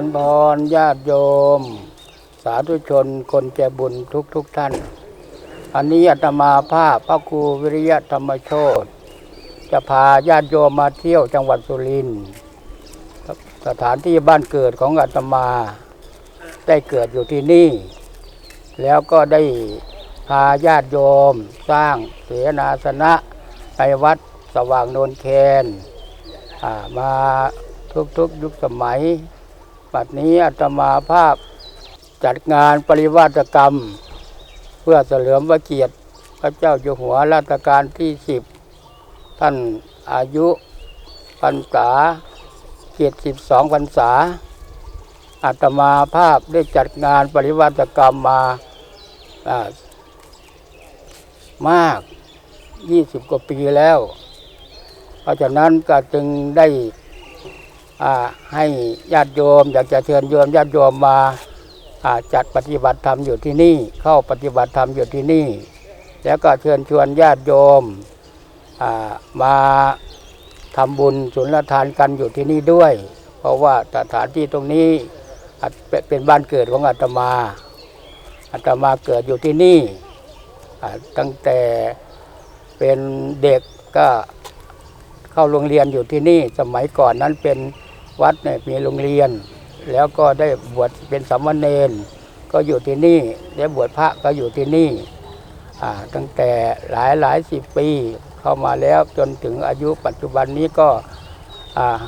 รพรญาติโยม สาธุชนคนใจบุญทุกทุกท่าน อันนี้อาตมาภาพพระครูวิริยะธรรมโชตจะพาญาติโยมมาเที่ยวจังหวัดสุรินทร์สถานที่บ้านเกิดของอาตมา ได้เกิดอยู่ที่นี่ แล้วก็ได้พาญาติโยมสร้างเสนาสนะในวัดสว่างโนนเคนมาทุกๆยุคสมัย บัดนี้อาตมาภาพจัดงานปริวาสกรรม เพื่อเสริมพระเกียรติ พระเจ้าอยู่หัวรัชกาลที่สิบท่านอายุพรรษาเกียรติสิบสองพรรษาอาตมาภาพได้จัดงานปริวาสกรรมมาอ่ามาก20กว่าปีแล้ว เพราะฉะนั้นก็จึงได้ ให้ญาติโยม อยากจะเชิญโยมญาติโยมมาจัดปฏิบัติธรรมอยู่ที่นี่ เข้าปฏิบัติธรรมอยู่ที่นี่ แล้วก็เชิญชวนญาติโยมมาทำบุญสุนทานกันอยู่ที่นี่ด้วย เพราะว่าสถานที่ตรงนี้เป็นบ้านเกิดของอาตมาอาตมาเกิดอยู่ที่นี่ ตั้งแต่เป็นเด็กก็เข้าโรงเรียนอยู่ที่นี่ สมัยก่อนนั้นเป็น วัดเนี่ยมีโรงเรียน แล้วก็ได้บวชเป็นสามเณรก็อยู่ที่นี่ได้บวชพระก็อยู่ที่นี่ตั้งแต่หลายหลายสิบปีเข้ามาแล้วจนถึงอายุปัจจุบันนี้ก็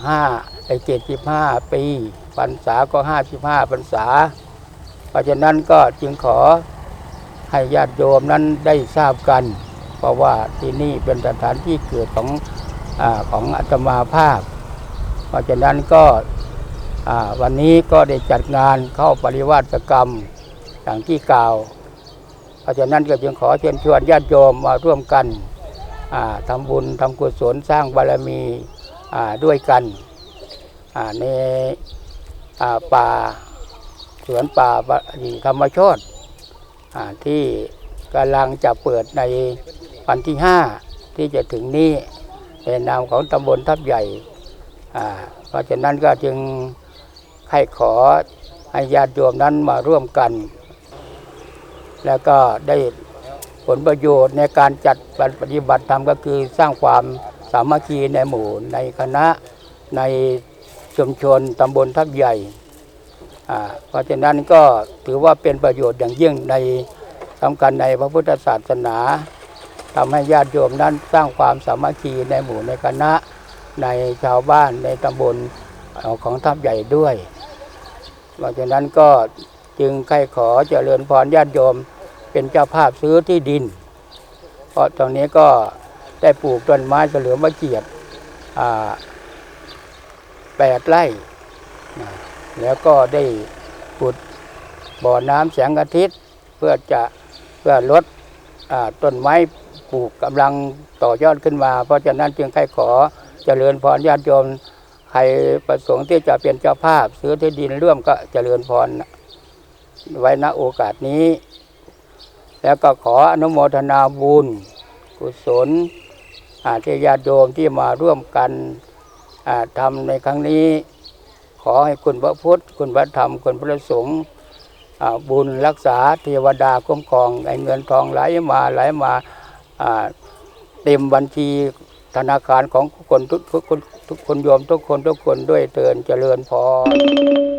ห้าไอเจ็ดสิบห้าปีพรรษาก็ห้าสิบห้าพรรษา เพราะฉะนั้นก็จึงขอให้ญาติโยมนั้นได้ทราบกัน เพราะว่าที่นี่เป็นสถานที่เกิดของอของอาตมาภาพ เพราะฉะนั้นก็วันนี้ก็ได้จัดงานเข้าปริวาสกรรมอย่างที่กล่าว เพราะฉะนั้นก็จึงขอเชิญชวนญาติโยมมาร่วมกันอ่าทำบุญทำกุศลสร้างบารมีด้วยกันในป่าสวนป่าธรรมโชตอ่าที่กำลังจะเปิดในวันที่ห้าที่จะถึงนี้ในนามของตำบลทับใหญ่ เพราะฉะนั้นก็จึงให้ขอให้ญาติโยมนั้นมาร่วมกัน แล้วก็ได้ผลประโยชน์ในการจัดปฏิบัติธรรมก็คือสร้างความสามัคคีในหมู่ในคณะในชุมชนตำบลทับใหญ่ เพราะฉะนั้นก็ถือว่าเป็นประโยชน์อย่างยิ่งในสำคัญในพระพุทธศาสนาทำให้ญาติโยมนั้นสร้างความสามัคคีในหมู่ในคณะ ในชาวบ้านในตำบลของทัพใหญ่ด้วยเพราะฉะนั้นก็จึงใครขอเจริญพรญาติโยมเป็นเจ้าภาพซื้อที่ดิน เพราะตรงนี้ก็ได้ปลูกต้นไม้เฉลิมพระเกียรติแปดไร่ แล้วก็ได้ขุดบ่อน้ำแสงอาทิตย์เพื่อจะเพื่อลดอต้นไม้ปลูกกำลังต่อยอดขึ้นมา เพราะฉะนั้นจึงใครขอ เจริญพรญาติโยมใครประสงค์ที่จะเป็นเจ้าภาพ ซื้อที่ดินร่วมก็เจริญพรไว้ณโอกาสนี้ แล้วก็ขออนุโมทนาบุญ กุศลอาที่ญาติโยมที่มาร่วมกันอ่าทำในครั้งนี้ ขอให้คุณพระพุทธ คุณพระธรรม คุณพระสงฆ์บุญรักษาเทวดาคุ้มครองไอ้เงินทองไหลมาไหลมาเต็มบัญชี ธนาคารของทุกคนทุกทุกคนทุกคนโยมทุกคนทุกคนด้วยเตือนเจริญพร